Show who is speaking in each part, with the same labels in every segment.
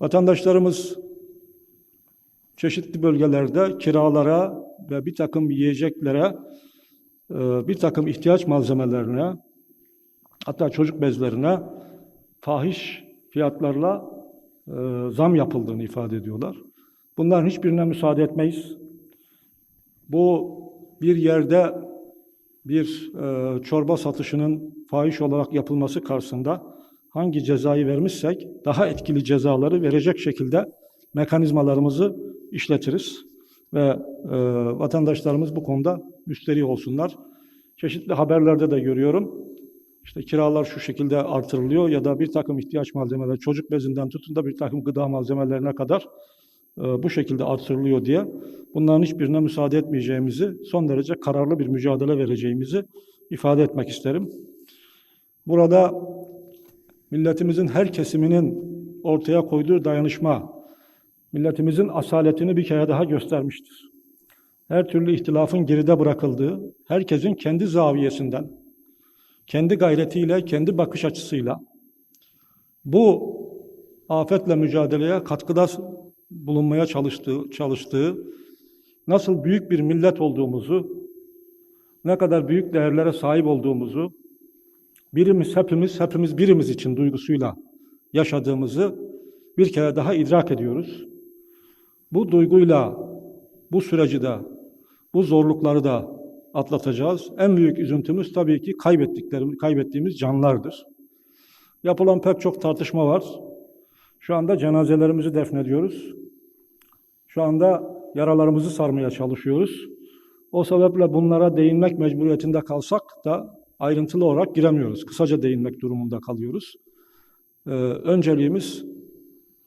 Speaker 1: Vatandaşlarımız çeşitli bölgelerde kiralara ve bir takım yiyeceklere, e, bir takım ihtiyaç malzemelerine, hatta çocuk bezlerine fahiş fiyatlarla e, zam yapıldığını ifade ediyorlar. Bunların hiçbirine müsaade etmeyiz. Bu bir yerde bir e, çorba satışının fahiş olarak yapılması karşısında hangi cezayı vermişsek daha etkili cezaları verecek şekilde mekanizmalarımızı işletiriz ve e, vatandaşlarımız bu konuda müsteri olsunlar. Çeşitli haberlerde de görüyorum. İşte kiralar şu şekilde artırılıyor ya da bir takım ihtiyaç malzemeleri, çocuk bezinden tutun da bir takım gıda malzemelerine kadar e, bu şekilde artırılıyor diye bunların hiçbirine müsaade etmeyeceğimizi, son derece kararlı bir mücadele vereceğimizi ifade etmek isterim. Burada milletimizin her kesiminin ortaya koyduğu dayanışma, milletimizin asaletini bir kere daha göstermiştir. Her türlü ihtilafın geride bırakıldığı, herkesin kendi zaviyesinden, kendi gayretiyle, kendi bakış açısıyla bu afetle mücadeleye katkıda bulunmaya çalıştığı, çalıştığı, nasıl büyük bir millet olduğumuzu, ne kadar büyük değerlere sahip olduğumuzu, birimiz hepimiz, hepimiz birimiz için duygusuyla yaşadığımızı bir kere daha idrak ediyoruz. Bu duyguyla bu süreci de, bu zorlukları da atlatacağız. En büyük üzüntümüz tabii ki kaybettiklerimiz, kaybettiğimiz canlardır. Yapılan pek çok tartışma var. Şu anda cenazelerimizi defnediyoruz. Şu anda yaralarımızı sarmaya çalışıyoruz. O sebeple bunlara değinmek mecburiyetinde kalsak da ayrıntılı olarak giremiyoruz. Kısaca değinmek durumunda kalıyoruz. Ee, önceliğimiz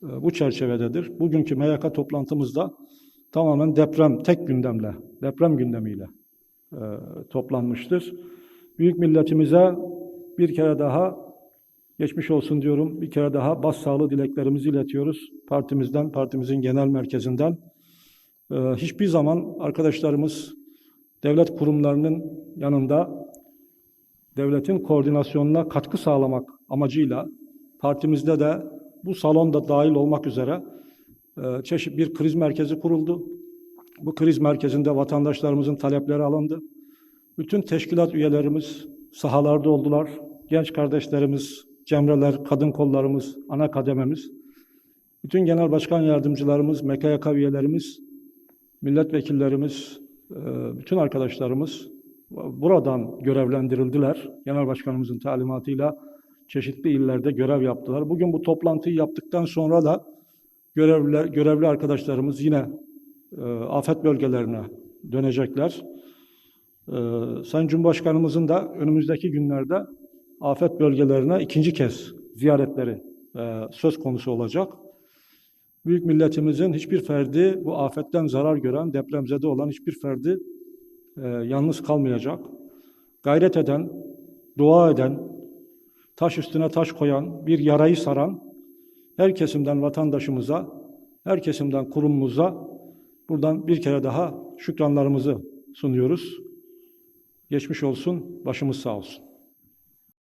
Speaker 1: e, bu çerçevededir. Bugünkü MYK toplantımızda tamamen deprem, tek gündemle, deprem gündemiyle e, toplanmıştır. Büyük milletimize bir kere daha geçmiş olsun diyorum. Bir kere daha başsağlığı dileklerimizi iletiyoruz. Partimizden, partimizin genel merkezinden. E, hiçbir zaman arkadaşlarımız devlet kurumlarının yanında devletin koordinasyonuna katkı sağlamak amacıyla partimizde de bu salonda dahil olmak üzere e, çeşit bir kriz merkezi kuruldu. Bu kriz merkezinde vatandaşlarımızın talepleri alındı. Bütün teşkilat üyelerimiz sahalarda oldular. Genç kardeşlerimiz, cemreler, kadın kollarımız, ana kadememiz, bütün genel başkan yardımcılarımız, MKYK üyelerimiz, milletvekillerimiz, e, bütün arkadaşlarımız buradan görevlendirildiler. Genel başkanımızın talimatıyla çeşitli illerde görev yaptılar. Bugün bu toplantıyı yaptıktan sonra da görevli, görevli arkadaşlarımız yine e, afet bölgelerine dönecekler. E, Sayın Cumhurbaşkanımızın da önümüzdeki günlerde afet bölgelerine ikinci kez ziyaretleri e, söz konusu olacak. Büyük milletimizin hiçbir ferdi bu afetten zarar gören, depremzede olan hiçbir ferdi e, yalnız kalmayacak. Gayret eden, dua eden, taş üstüne taş koyan, bir yarayı saran her kesimden vatandaşımıza, her kesimden kurumumuza buradan bir kere daha şükranlarımızı sunuyoruz. Geçmiş olsun, başımız sağ olsun.